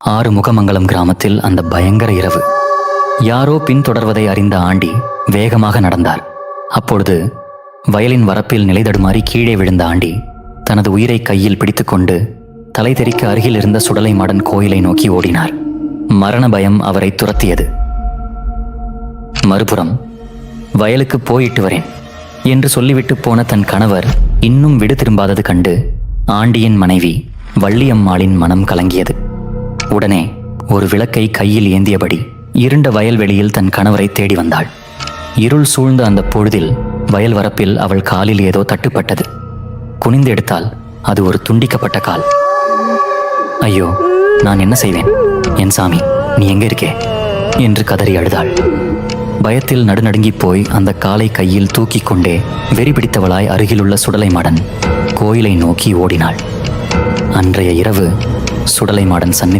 ஆறு முகமங்கலம் கிராமத்தில் அந்த பயங்கர இரவு. யாரோ பின்தொடர்வதை அறிந்த ஆண்டி வேகமாக நடந்தார். அப்பொழுது வயலின் வரப்பில் நிலைதடுமாறி கீழே விழுந்த ஆண்டி தனது உயிரை கையில் பிடித்துக்கொண்டு தலை தெறிக்க அருகில் இருந்த சுடலை மாடன் கோயிலை நோக்கி ஓடினார். மரண பயம் அவரை துரத்தியது. மறுபுறம் வயலுக்கு போயிட்டு வரேன் என்று சொல்லிவிட்டு போன தன் கணவர் இன்னும் விடு திரும்பாதது கண்டு ஆண்டியின் மனைவி வள்ளியம்மாளின் மனம் கலங்கியது. உடனே ஒரு விளக்கை கையில் ஏந்தியபடி இருண்ட வயல்வெளியில் தன் கணவரை தேடி வந்தாள். இருள் சூழ்ந்த அந்த பொழுதில் வயல் வரப்பில் அவள் காலில் ஏதோ தட்டுப்பட்டது. குனிந்து எடுத்தால் அது ஒரு துண்டிக்கப்பட்ட கால். ஐயோ நான் என்ன செய்வேன்? என் சாமி நீ எங்க இருக்கே? என்று கதறி அழுதாள். பயத்தில் நடுநடுங்கிப் போய் அந்த காலை கையில் தூக்கிக் கொண்டே வெறி பிடித்தவளாய் அருகிலுள்ள சுடலை மாடன் கோயிலை நோக்கி ஓடினாள். அன்றைய இரவு சுடலை மாடன் சந்நிதி